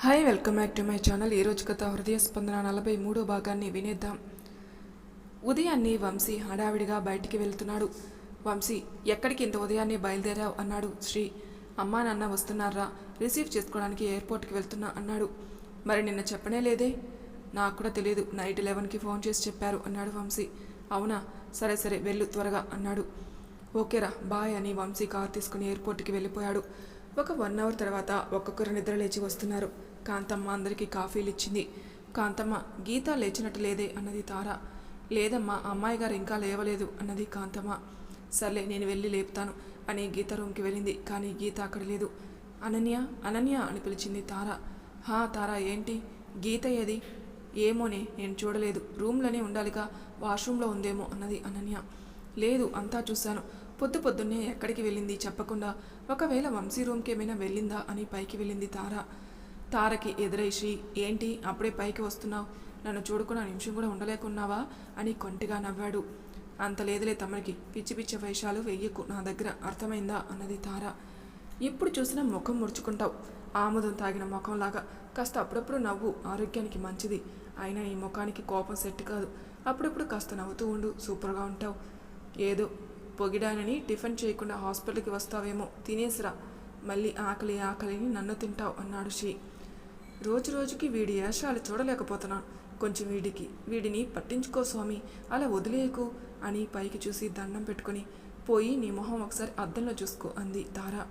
Hi welcome back to my channel. ఈరోజు కథ హృదయ స్పందన నలభై మూడో భాగాన్ని వినేద్దాం. ఉదయాన్నే వంశీ హడావిడిగా బయటికి వెళ్తున్నాడు. వంశీ ఎక్కడికి ఇంత ఉదయాన్నే బయలుదేరావు? అన్నాడు శ్రీ. అమ్మా నాన్న వస్తున్నారా? రిసీవ్ చేసుకోవడానికి ఎయిర్పోర్ట్కి వెళ్తున్నా అన్నాడు. మరి నిన్న చెప్పనే లేదే? నాకు కూడా తెలియదు నైట్ లెవెన్కి ఫోన్ చేసి చెప్పారు అన్నాడు వంశీ. అవునా? సరే సరే వెళ్ళు త్వరగా అన్నాడు. ఓకేరా బాయ్ అని వంశీ కార్ తీసుకుని ఎయిర్పోర్ట్కి వెళ్ళిపోయాడు. ఒక వన్ అవర్ తర్వాత ఒక్కొక్కరు నిద్ర లేచి వస్తున్నారు. కాంతమ్మ అందరికీ కాఫీలు ఇచ్చింది. కాంతమ్మ గీత లేచినట్టు లేదే అన్నది తార. లేదమ్మా అమ్మాయి గారు ఇంకా లేవలేదు అన్నది కాంతమ్మ. సర్లే నేను వెళ్ళి లేపుతాను అని గీత రూమ్కి వెళ్ళింది. కానీ గీత అక్కడ లేదు. అనన్య అనన్య అని పిలిచింది తార. హా తార ఏంటి? గీత ఏది? ఏమోనే నేను చూడలేదు. రూమ్లోనే ఉండాలిగా వాష్రూమ్లో ఉందేమో అన్నది అనన్య. లేదు అంతా చూశాను. పొద్దు పొద్దున్నే ఎక్కడికి వెళ్ళింది చెప్పకుండా ఒకవేళ వంశీ రూమ్కి ఏమైనా వెళ్ళిందా అని పైకి వెళ్ళింది తార. తారకి ఎదురై శ్రీ ఏంటి అప్పుడే పైకి వస్తున్నావు? నన్ను చూడుకున్న నిమిషం కూడా ఉండలేకున్నావా? అని కొంటిగా నవ్వాడు. అంత లేదులే తమరికి పిచ్చి పిచ్చి వేషాలు వెయ్యకు నా దగ్గర అర్థమైందా? అన్నది తార. ఎప్పుడు చూసినా ముఖం ముడుచుకుంటావు. ఆముదం తాగిన ముఖంలాగా. కాస్త అప్పుడప్పుడు నవ్వు ఆరోగ్యానికి మంచిది. అయినా ఈ ముఖానికి కోపం సెట్ కాదు. అప్పుడప్పుడు కాస్త నవ్వుతూ ఉండు సూపర్గా ఉంటావు. ఏదో పొగిడానని టిఫిన్ చేయకుండా హాస్పిటల్కి వస్తావేమో తినేసిరా. మళ్ళీ ఆకలి ఆకలిని నన్ను తింటావు అన్నాడు షీ. రోజు రోజుకి వీడి ఏషాలు చూడలేకపోతున్నాను కొంచెం వీడికి వీడిని పట్టించుకో స్వామి అలా వదిలేయకు అని పైకి చూసి దండం పెట్టుకొని పోయి నీ మొహం ఒకసారి అద్దంలో చూసుకో అంది తార.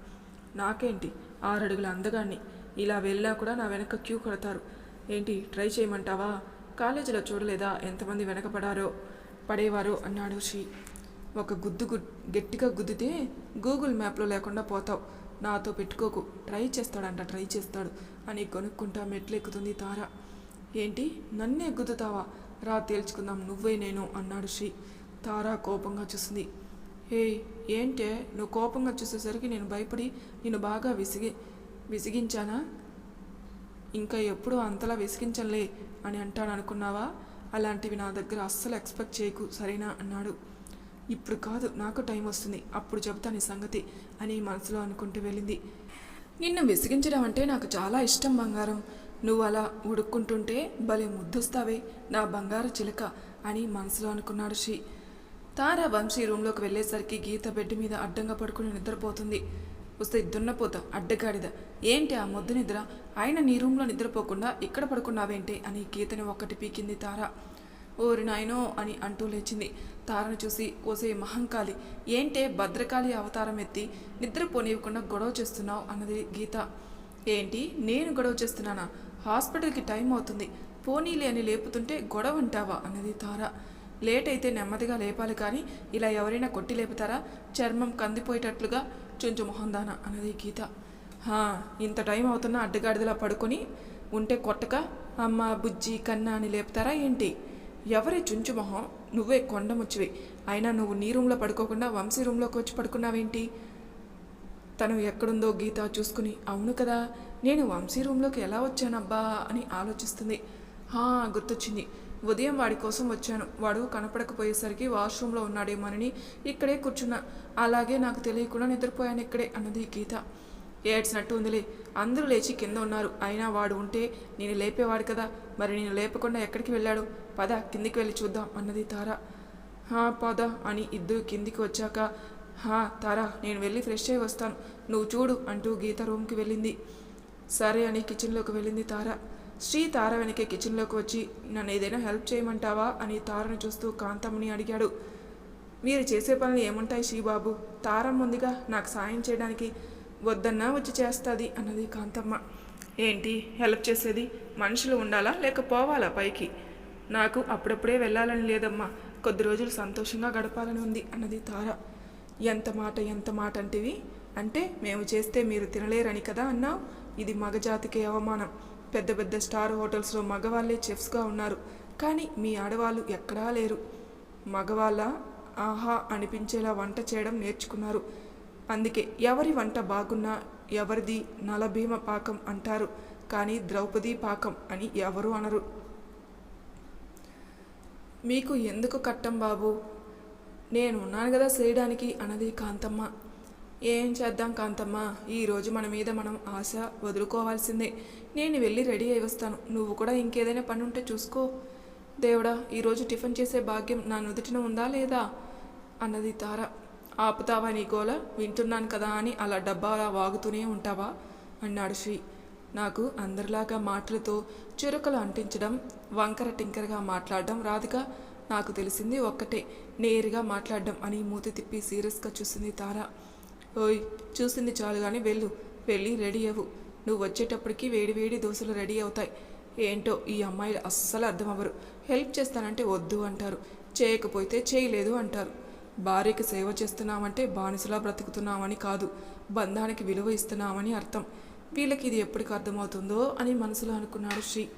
నాకేంటి? ఆరడుగుల అందగాన్ని. ఇలా వెళ్ళినా కూడా నా వెనక క్యూ కొడతారు. ఏంటి ట్రై చేయమంటావా? కాలేజీలో చూడలేదా? ఎంతమంది వెనకపడారో పడేవారో? అన్నాడు షీ. ఒక గుద్దు గు గట్టిగా గుద్దితే గూగుల్ మ్యాప్లో లేకుండా పోతావు. నాతో పెట్టుకోకు. ట్రై చేస్తాడంట ట్రై చేస్తాడు. అని కొనుక్కుంటా మెట్లెక్కుతుంది తార. ఏంటి? నన్నే గుద్దుతావా? రా తేల్చుకుందాం నువ్వే నేను అన్నాడు శ్రీ. తారా కోపంగా చూసింది. హే ఏంటే? నువ్వు కోపంగా చూసేసరికి నేను భయపడి నేను బాగా విసిగి విసిగించానా? ఇంకా ఎప్పుడూ అంతలా విసిగించలే అని అంటాను అనుకున్నావా అలాంటివి నా దగ్గర అస్సలు ఎక్స్పెక్ట్ చేయకు సరేనా? అన్నాడు. ఇప్పుడు కాదు నాకు టైం వస్తుంది. అప్పుడు చెప్తాను ఈ సంగతి అని మనసులో అనుకుంటూ వెళ్ళింది. నిన్ను విసిగించడం అంటే నాకు చాలా ఇష్టం బంగారం. నువ్వు అలా ఉడుక్కుంటుంటే భలే ముద్దొస్తావే నా బంగారు చిలక అని మనసులో అనుకున్నాడు శ్రీ తారా వంశీ రూమ్లోకి వెళ్ళేసరికి గీత బెడ్ మీద అడ్డంగా పడుకుని నిద్రపోతుంది. వస్తే దున్నపోతా అడ్డగాడిద. ఏంటి ఆ మొద్దు నిద్ర? ఆయన నీ రూమ్లో నిద్రపోకుండా ఇక్కడ పడుకున్నావేంటి? అని గీతని ఒక్కటి పీకింది తార. ఓరి నాయనో అని అంటూ లేచింది. తారను చూసి ఓసే మహంకాళి ఏంటే భద్రకాళి అవతారం ఎత్తి నిద్రపోనివ్వకుండా గొడవ చేస్తున్నావు అన్నది గీత. ఏంటి? నేను గొడవ చేస్తున్నానా? హాస్పిటల్కి టైం అవుతుంది. పోనీలే అని లేపుతుంటే గొడవ అంటావా అన్నది తార. లేట్ అయితే నెమ్మదిగా లేపాలి కానీ ఇలా ఎవరైనా కొట్టి లేపుతారా? చర్మం కందిపోయేటట్లుగా చుంచు మొహందాన అన్నది గీత. ఇంత టైం అవుతున్నా అడ్డగాడిదలా పడుకొని ఉంటే కొట్టక? అమ్మ బుజ్జి కన్నా అని లేపుతారా ఏంటి? ఎవరి చుంచు మొహం? నువ్వే కొండముచ్చివి అయినా నువ్వు నీ రూమ్లో పడుకోకుండా వంశీ రూమ్లోకి వచ్చి పడుకున్నావేంటి? తను ఎక్కడుందో గీత చూసుకుని అవును కదా నేను వంశీ రూమ్లోకి ఎలా వచ్చానబ్బా అని ఆలోచిస్తుంది. హా గుర్తొచ్చింది. ఉదయం వాడి కోసం వచ్చాను. వాడు కనపడకపోయేసరికి వాష్రూమ్లో ఉన్నాడేమోనని ఇక్కడే కూర్చున్నా. అలాగే నాకు తెలియకుండా నిద్రపోయాను ఇక్కడే అన్నది గీత. ఏడ్చినట్టు ఉందిలే. అందరూ లేచి కింద ఉన్నారు. అయినా వాడు ఉంటే నేను లేపేవాడు కదా. మరి నేను లేపకుండా ఎక్కడికి వెళ్ళాడు? పద కిందికి వెళ్ళి చూద్దాం అన్నది తార. హా పద అని ఇద్దరు కిందికి వచ్చాక హా తార నేను వెళ్ళి ఫ్రెష్ అయి వస్తాను. నువ్వు చూడు అంటూ గీత రూమ్కి వెళ్ళింది. సరే అని కిచెన్లోకి వెళ్ళింది తార. శ్రీ తార వెనకే కిచెన్లోకి వచ్చి నన్ను ఏదైనా హెల్ప్ చేయమంటావా అని తారను చూస్తూ కాంతమ్మని అడిగాడు. మీరు చేసే పనులు ఏముంటాయి శ్రీబాబు? తారం ముందుగా నాకు సాయం చేయడానికి. వద్దన్నా వచ్చి చేస్తుంది అన్నది కాంతమ్మ. ఏంటి హెల్ప్ చేసేది మనుషులు ఉండాలా లేక పోవాలా పైకి? నాకు అప్పుడప్పుడే వెళ్ళాలని లేదమ్మా. కొద్ది రోజులు సంతోషంగా గడపాలని ఉంది అన్నది తార. ఎంత మాట ఎంత మాట అంటివి? అంటే మేము చేస్తే మీరు తినలేరని కదా అన్నావు? ఇది మగజాతికి అవమానం. పెద్ద పెద్ద స్టార్ హోటల్స్లో మగవాళ్ళే చెఫ్స్గా ఉన్నారు. కానీ మీ ఆడవాళ్ళు ఎక్కడా లేరు. మగవాళ్ళ ఆహా అనిపించేలా వంట చేయడం నేర్చుకున్నారు. అందుకే ఎవరి వంట బాగున్నా ఎవరిది నలభీమ పాకం అంటారు కానీ ద్రౌపది పాకం అని ఎవరు అనరు. మీకు ఎందుకు కట్టం బాబు? నేను ఉన్నాను కదా చేయడానికి అన్నది కాంతమ్మ. ఏం చేద్దాం కాంతమ్మ? ఈరోజు మన మీద మనం ఆశ వదులుకోవాల్సిందే. నేను వెళ్ళి రెడీ అయి వస్తాను. నువ్వు కూడా ఇంకేదైనా పని ఉంటే చూసుకో. దేవుడా ఈరోజు టిఫిన్ చేసే భాగ్యం నా నుదుటిన ఉందా లేదా? అన్నది తార. ఆపుతావా నీ గోల వింటున్నాను కదా అని అలా డబ్బాలా వాగుతూనే ఉంటావా? అన్నాడు శ్రీ. నాకు అందరిలాగా మాటలతో చురుకలు అంటించడం వంకర టింకరగా మాట్లాడడం రాదుగా నాకు తెలిసింది ఒక్కటే నేరుగా మాట్లాడడం అని మూతి తిప్పి సీరియస్గా చూసింది తార. ఓయ్ చూసింది చాలు కానీ వెళ్ళు వెళ్ళి రెడీ అవ్వు. నువ్వు వచ్చేటప్పటికి వేడివేడి దోశలు రెడీ అవుతాయి. ఏంటో ఈ అమ్మాయిలు అస్సలు అర్థం అవ్వరు. హెల్ప్ చేస్తానంటే వద్దు అంటారు. చేయకపోతే చేయలేదు అంటారు. భార్యకి సేవ చేస్తున్నామంటే బానిసలా బ్రతుకుతున్నామని కాదు. బంధానికి విలువ ఇస్తున్నామని అర్థం. వీళ్ళకి ఇది ఎప్పటికి అర్థమవుతుందో అని మనసులో అనుకున్నాడు శ్రీ.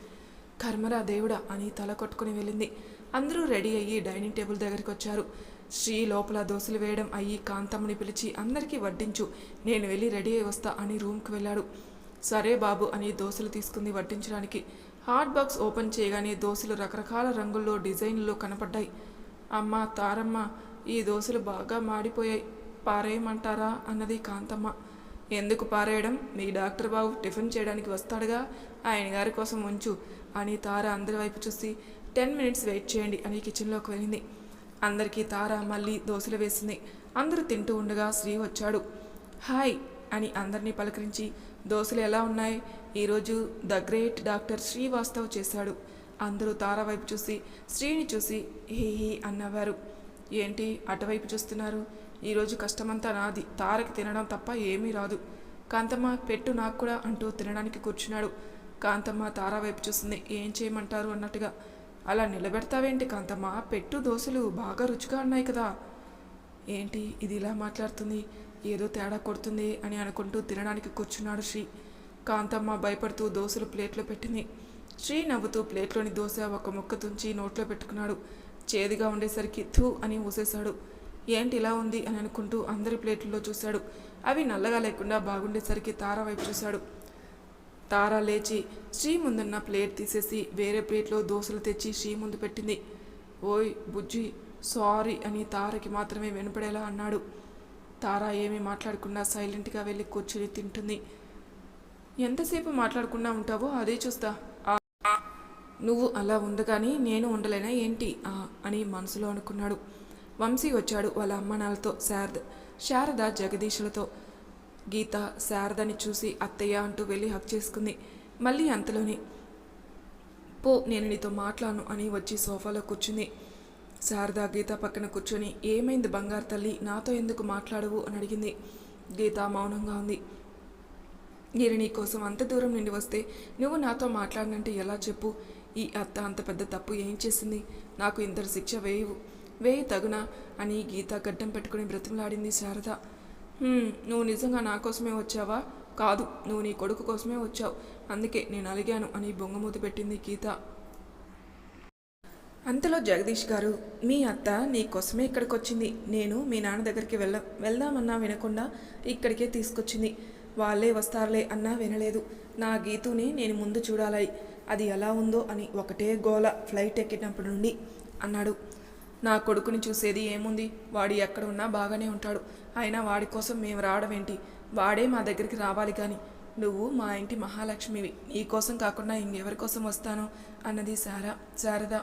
కర్మరా దేవుడా అని తల కొట్టుకుని వెళ్ళింది. అందరూ రెడీ అయ్యి డైనింగ్ టేబుల్ దగ్గరికి వచ్చారు. శ్రీ లోపల దోశలు వేయడం అయ్యి కాంతమ్మని పిలిచి అందరికీ వడ్డించు. నేను వెళ్ళి రెడీ అయి వస్తా అని రూమ్కి వెళ్ళాడు. సరే బాబు అని దోశలు తీసుకుంది వడ్డించడానికి. హాట్ బాక్స్ ఓపెన్ చేయగానే దోశలు రకరకాల రంగుల్లో డిజైన్లో కనపడ్డాయి. అమ్మ తారమ్మ ఈ దోశలు బాగా మాడిపోయాయి. పారేయమంటారా? అన్నది కాంతమ్మ. ఎందుకు పారేయడం? మీ డాక్టర్ బాబు టిఫిన్ చేయడానికి వస్తాడుగా? ఆయన గారి కోసం ఉంచు. అని తార అందరి వైపు చూసి టెన్ మినిట్స్ వెయిట్ చేయండి అని కిచెన్లోకి వెళ్ళింది. అందరికీ తార మళ్ళీ దోశలు వేసింది. అందరూ తింటూ ఉండగా శ్రీ వచ్చాడు. హాయ్ అని అందరినీ పలకరించి దోశలు ఎలా ఉన్నాయి? ఈరోజు ద గ్రేట్ డాక్టర్ శ్రీవాస్తవ్ చేశాడు. అందరూ తార వైపు చూసి శ్రీని చూసి హీ హీ అన్నవారు. ఏంటి అటువైపు చూస్తున్నారు? ఈరోజు కష్టమంతా నాది. తారకి తినడం తప్ప ఏమీ రాదు. కాంతమ్మ పెట్టు నాకు కూడా అంటూ తినడానికి కూర్చున్నాడు. కాంతమ్మ తార వైపు చూస్తుంది ఏం చేయమంటారు అన్నట్టుగా. అలా నిలబెడతావేంటి కాంతమ్మ? పెట్టు దోశలు బాగా రుచిగా ఉన్నాయి కదా. ఏంటి ఇది ఇలా మాట్లాడుతుంది? ఏదో తేడా కొడుతుంది అని అనుకుంటూ తినడానికి కూర్చున్నాడు శ్రీ. కాంతమ్మ భయపడుతూ దోశలు ప్లేట్లో పెట్టింది. శ్రీ నవ్వుతూ ప్లేట్లోని దోశ ఒక ముక్క తుంచి నోట్లో పెట్టుకున్నాడు. చేదుగా ఉండేసరికి థూ అని ఊసేశాడు. ఏంటి ఇలా ఉంది అని అనుకుంటూ అందరి ప్లేట్లలో చూశాడు. అవి నల్లగా లేకుండా బాగుండేసరికి తార వైపు చూశాడు. తార లేచి శ్రీ ముందున్న ప్లేట్ తీసేసి వేరే ప్లేట్లో దోశలు తెచ్చి శ్రీ ముందు పెట్టింది. ఓయ్ బుజ్జి సారీ అని తారకి మాత్రమే వినపడేలా అన్నాడు. తార ఏమీ మాట్లాడకుండా సైలెంట్గా వెళ్ళి కూర్చుని తింటుంది. ఎంతసేపు మాట్లాడకుండా ఉంటావో అదే చూస్తా. నువ్వు అలా ఉండగాని నేను ఉండలేనా ఏంటి? ఆ అని మనసులో అనుకున్నాడు. వంశీ వచ్చాడు వాళ్ళ అమ్మ నాన్నలతో శారద. శారద జగదీశులతో. గీత శారదని చూసి అత్తయ్య అంటూ వెళ్ళి హక్ చేసుకుంది. మళ్ళీ అంతలోనే పో నేను నీతో మాట్లాడను అని వచ్చి సోఫాలో కూర్చుంది. శారద గీత పక్కన కూర్చొని ఏమైంది బంగారు తల్లి నాతో ఎందుకు మాట్లాడవు? అని అడిగింది. గీత మౌనంగా ఉంది. నేను నీ కోసం అంత దూరం నుండి వస్తే నువ్వు నాతో మాట్లాడినంటే ఎలా చెప్పు? ఈ అత్త అంత పెద్ద తప్పు ఏం చేసింది? నాకు ఇంతటి శిక్ష వేయవు. వేయి తగునా అని గీత గడ్డం పెట్టుకుని బ్రతిమలాడింది శారద. నువ్వు నిజంగా నా కోసమే వచ్చావా? కాదు నువ్వు నీ కొడుకు కోసమే వచ్చావు. అందుకే నేను అలిగాను అని బొంగమూతి పెట్టింది గీత. అంతలో జగదీష్ గారు మీ అత్త నీ కోసమే ఇక్కడికి వచ్చింది నేను మీ నాన్న దగ్గరికి వెళ్ళ వెళ్దామన్నా వినకుండా ఇక్కడికే తీసుకొచ్చింది. వాళ్ళే వస్తారులే అన్నా వినలేదు. నా గీతుని నేను ముందు చూడాలి అది ఎలా ఉందో అని ఒకటే గోల ఫ్లైట్ ఎక్కినప్పటి నుండి అన్నాడు. నా కొడుకుని చూసేది ఏముంది? వాడు ఎక్కడ ఉన్నా బాగానే ఉంటాడు. అయినా వాడి కోసం మేము రావడం ఏంటి? వాడే మా దగ్గరికి రావాలి కానీ నువ్వు మా ఇంటి మహాలక్ష్మివి. నీ కోసం కాకుండా ఇంకెవరి కోసం వస్తాను? అన్నది శారా శారద.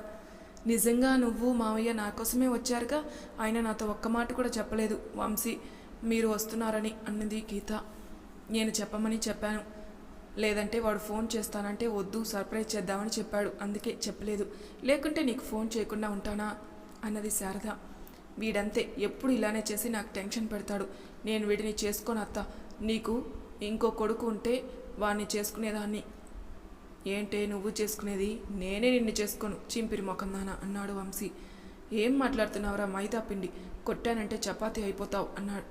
నిజంగా నువ్వు మావయ్య నా కోసమే వచ్చారుగా? ఆయన నాతో ఒక్క మాట కూడా చెప్పలేదు. వంశీ మీరు వస్తున్నారని అన్నది గీత. నేను చెప్పమని చెప్పాను. లేదంటే వాడు ఫోన్ చేస్తానంటే వద్దు సర్ప్రైజ్ చేద్దామని చెప్పాడు. అందుకే చెప్పలేదు. లేకుంటే నీకు ఫోన్ చేయకుండా ఉంటానా? అన్నది శారద. వీడంతే. ఎప్పుడు ఇలానే చేసి నాకు టెన్షన్ పెడతాడు. నేను వీడిని చేసుకోను అత్త. నీకు ఇంకో కొడుకు ఉంటే వాడిని చేసుకునేదాన్ని. ఏంటే నువ్వు చేసుకునేది? నేనే నిన్ను చేసుకోను. చింపిరి మొకందాన అన్నాడు వంశీ. ఏం మాట్లాడుతున్నావురా మైదా పిండి? కొట్టానంటే చపాతీ అయిపోతావు అన్నాడు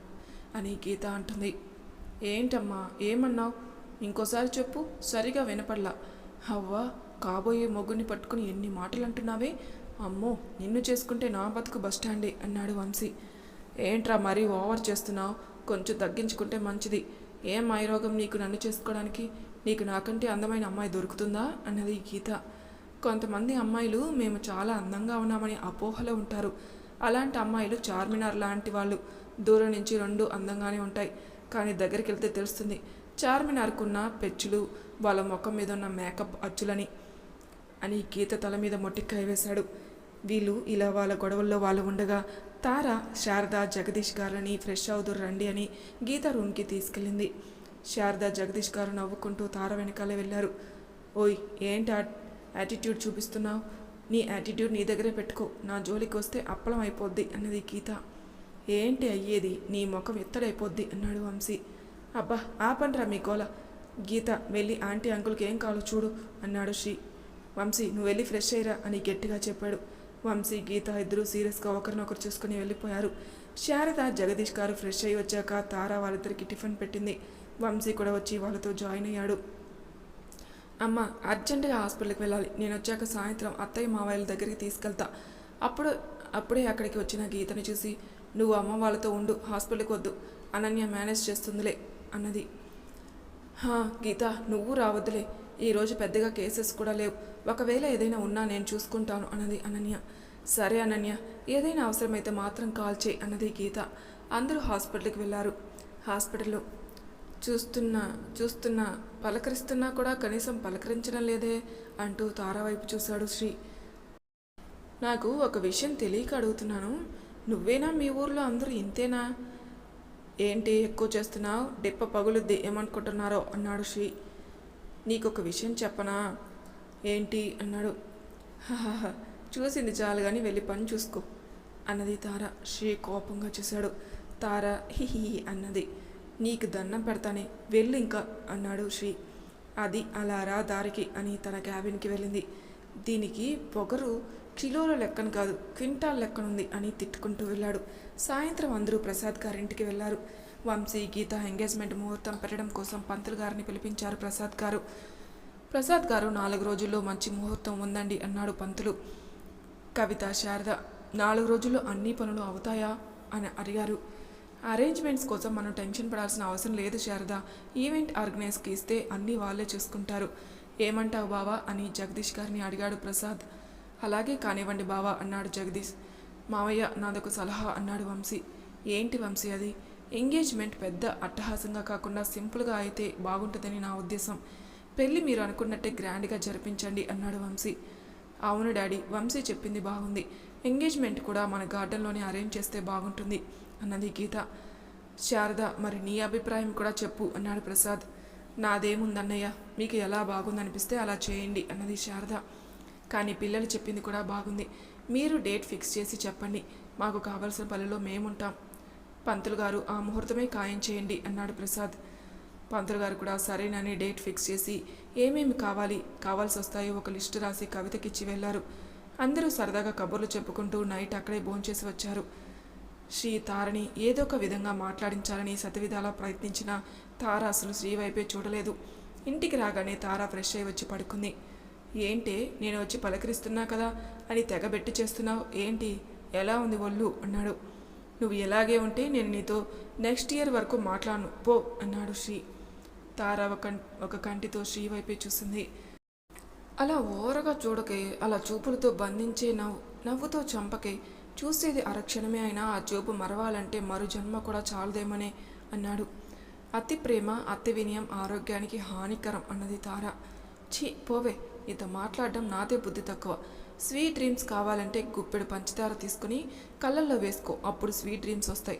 అని గీత అంటుంది. ఏంటమ్మా? ఏమన్నావు? ఇంకోసారి చెప్పు సరిగా వినపడలా. అవ్వా కాబోయే మొగ్గుని పట్టుకుని ఎన్ని మాటలు అంటున్నావే అమ్మో నిన్ను చేసుకుంటే నా బతుకు బస్టాండే అన్నాడు వంశీ. ఏంట్రా మరీ ఓవర్ చేస్తున్నావు? కొంచెం తగ్గించుకుంటే మంచిది. ఏం మాయరోగం నీకు నన్ను చేసుకోవడానికి? నీకు నాకంటే అందమైన అమ్మాయి దొరుకుతుందా? అన్నది గీత. కొంతమంది అమ్మాయిలు మేము చాలా అందంగా ఉన్నామని అపోహలో ఉంటారు. అలాంటి అమ్మాయిలు చార్మినార్ లాంటి వాళ్ళు. దూరం నుంచి రెండు అందంగానే ఉంటాయి. కానీ దగ్గరికి వెళ్తే తెలుస్తుంది చార్మినార్కున్న పెచ్చులు వాళ్ళ ముఖం మీద ఉన్న మేకప్ అచ్చులని అని గీత తల మీద మొట్టికాయ వేశాడు. వీళ్ళు ఇలా వాళ్ళ గొడవల్లో వాళ్ళు ఉండగా తార శారద జగదీష్ గారని ఫ్రెష్ అవుదురు రండి అని గీత రూమ్కి తీసుకెళ్ళింది. శారద జగదీష్ గారు నవ్వుకుంటూ తార వెనకాలే వెళ్ళారు. ఓయ్ ఏంటి యాటిట్యూడ్ చూపిస్తున్నావు? నీ యాటిట్యూడ్ నీ దగ్గరే పెట్టుకో నా జోలికి వస్తే అప్పలం అయిపోద్ది అన్నది గీత. ఏంటి అయ్యేది? నీ ముఖం ఎత్తడైపోద్ది అన్నాడు వంశీ. అబ్బా ఆపండ్రా మీ గోల. గీత వెళ్ళి ఆంటీ అంకుల్కి ఏం కావాలో చూడు అన్నాడు శ్రీ. వంశీ నువ్వు వెళ్ళి ఫ్రెష్ అయ్యరా అని గట్టిగా చెప్పాడు. వంశీ గీత ఇద్దరూ సీరియస్గా ఒకరినొకరు చూసుకుని వెళ్ళిపోయారు. శారద జగదీష్ గారు ఫ్రెష్ అయ్యి వచ్చాక తారా వాళ్ళిద్దరికి టిఫిన్ పెట్టింది. వంశీ కూడా వచ్చి వాళ్ళతో జాయిన్ అయ్యాడు. అమ్మ అర్జెంటుగా హాస్పిటల్కి వెళ్ళాలి. నేను వచ్చాక సాయంత్రం అత్తయ్య మావయ్యల దగ్గరికి తీసుకెళ్తా. అప్పుడు అప్పుడే అక్కడికి వచ్చిన గీతని చూసి నువ్వు అమ్మ వాళ్ళతో ఉండు హాస్పిటల్కి వద్దు అనన్య మేనేజ్ చేస్తుందిలే అన్నది. హా గీత నువ్వు రావద్దులే ఈరోజు పెద్దగా కేసెస్ కూడా లేవు ఒకవేళ ఏదైనా ఉన్నా నేను చూసుకుంటాను అన్నది అనన్య. సరే అనన్య ఏదైనా అవసరమైతే మాత్రం కాల్ చేయి అన్నది గీత. అందరూ హాస్పిటల్కి వెళ్ళారు. హాస్పిటల్లో చూస్తున్నా చూస్తున్నా పలకరిస్తున్నా కూడా కనీసం పలకరించడం లేదే అంటూ తారా వైపు చూశాడు శ్రీ. నాకు ఒక విషయం తెలియక అడుగుతున్నాను నువ్వేనా మీ ఊర్లో అందరూ ఇంతేనా? ఏంటి ఎక్కువ చేస్తున్నావు? డిప్ప పగులుద్ది ఏమనుకుంటున్నారో అన్నాడు శ్రీ. నీకు ఒక విషయం చెప్పనా? ఏంటి? అన్నాడు. చూసింది చాలు కానీ వెళ్ళి పని చూసుకో అన్నది తార. శ్రీ కోపంగా చూశాడు. తార హిహి అన్నది. నీకు దండం పెడతానే వెళ్ళు ఇంకా అన్నాడు శ్రీ. అది అలా రా దారికి అని తన క్యాబిన్కి వెళ్ళింది. దీనికి పొగరు కిలోల లెక్కను కాదు క్వింటాల్ లెక్కనుంది అని తిట్టుకుంటూ వెళ్ళాడు. సాయంత్రం అందరూ ప్రసాద్ గారింటికి వెళ్ళారు వంశీ గీత ఎంగేజ్మెంట్ ముహూర్తం పెట్టడం కోసం పంతులు గారిని పిలిపించారు ప్రసాద్ గారు. ప్రసాద్ గారు నాలుగు రోజుల్లో మంచి ముహూర్తం ఉందండి అన్నాడు పంతులు. కవిత శారద నాలుగు రోజుల్లో అన్ని పనులు అవుతాయా అని అడిగారు. అరేంజ్మెంట్స్ కోసం మనం టెన్షన్ పడాల్సిన అవసరం లేదు శారద. ఈవెంట్ ఆర్గనైజ్కి ఇస్తే అన్నీ వాళ్ళే చూసుకుంటారు. ఏమంటావు బావా అని జగదీష్ గారిని అడిగాడు ప్రసాద్. అలాగే కానివ్వండి బావా అన్నాడు జగదీష్. మావయ్య నాదొక సలహా అన్నాడు వంశీ. ఏంటి వంశీ అది? ఎంగేజ్మెంట్ పెద్ద అట్టహాసంగా కాకుండా సింపుల్గా అయితే బాగుంటుందని నా ఉద్దేశం. పెళ్ళి మీరు అనుకున్నట్టే గ్రాండ్గా జరిపించండి అన్నాడు వంశీ. అవును డాడీ వంశీ చెప్పింది బాగుంది. ఎంగేజ్మెంట్ కూడా మన గార్డెన్లోనే అరేంజ్ చేస్తే బాగుంటుంది అన్నది గీత. శారద మరి నీ అభిప్రాయం కూడా చెప్పు అన్నాడు ప్రసాద్. నాదేముందన్నయ్య? మీకు ఎలా బాగుందనిపిస్తే అలా చేయండి అన్నది శారద. కానీ పిల్లలు చెప్పింది కూడా బాగుంది. మీరు డేట్ ఫిక్స్ చేసి చెప్పండి. మాకు కావలసిన పనిలో మేముంటాం. పంతులు గారు ఆ ముహూర్తమే ఖాయం చేయండి అన్నాడు ప్రసాద్. పంతులు గారు కూడా సరేనని డేట్ ఫిక్స్ చేసి ఏమేమి కావాలి కావాల్సి వస్తాయో ఒక లిస్టు రాసి కవితకిచ్చి వెళ్ళారు. అందరూ సరదాగా కబుర్లు చెప్పుకుంటూ నైట్ అక్కడే భోంచేసి వచ్చారు. శ్రీ తారని ఏదో ఒక విధంగా మాట్లాడించాలని శతవిధాలా ప్రయత్నించిన తార అసలు శ్రీ వైపే చూడలేదు. ఇంటికి రాగానే తార ఫ్రెష్ అయి వచ్చి పడుకుంది. ఏంటే నేను వచ్చి పలకరిస్తున్నా కదా? అని తెగబెట్టి చేస్తున్నావు. ఏంటి? ఎలా ఉంది ఒళ్ళు? అన్నాడు. నువ్వు ఎలాగే ఉంటే నేను నీతో నెక్స్ట్ ఇయర్ వరకు మాట్లాడను. పో అన్నాడు శ్రీ. తార ఒక కం- ఒక కంటితో శ్రీ వైపే చూసింది. అలా ఓరగా చూడకే అలా చూపులతో బంధించే నవ్వు నవ్వుతో చంపకే చూసేది అరక్షణమే అయినా ఆ చూపు మరవాలంటే మరు జన్మ కూడా చాలదేమనే అన్నాడు. అతి ప్రేమ అతి వినయం ఆరోగ్యానికి హానికరం అన్నది తార. ఛీ పోవే నీతో మాట్లాడడం నాదే బుద్ధి తక్కువ. స్వీట్ డ్రీమ్స్ కావాలంటే గుప్పెడు పంచదార తీసుకుని కళ్ళల్లో వేసుకో అప్పుడు స్వీట్ డ్రీమ్స్ వస్తాయి.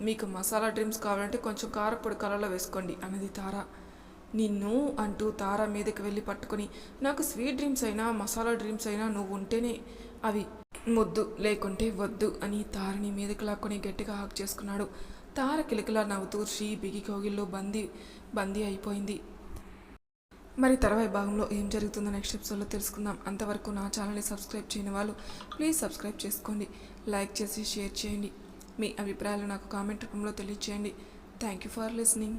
మీకు మసాలా డ్రీమ్స్ కావాలంటే కొంచెం కారపొడి కళ్ళల్లో వేసుకోండి అన్నది తార. నిన్ను అంటూ తార మీదకి వెళ్ళి పట్టుకుని నాకు స్వీట్ డ్రీమ్స్ అయినా మసాలా డ్రీమ్స్ అయినా నువ్వు ఉంటేనే అవి ముద్దు లేకుంటే వద్దు అని తారని మీదకి లాక్కొని గట్టిగా హాక్ చేసుకున్నాడు. తార కిలకిలా నవ్వుతూ శ్రీ బిగికోగిల్లో బందీ బందీ అయిపోయింది. మరి తర్వాయి భాగంలో ఏం జరుగుతుందో నెక్స్ట్ ఎపిసోడ్లో తెలుసుకుందాం. అంతవరకు నా ఛానల్ని సబ్స్క్రైబ్ చేయని వాళ్ళు ప్లీజ్ సబ్స్క్రైబ్ చేసుకోండి. లైక్ చేసి షేర్ చేయండి. మీ అభిప్రాయాలు నాకు కామెంట్ రూపంలో తెలియచేయండి. Thank you for listening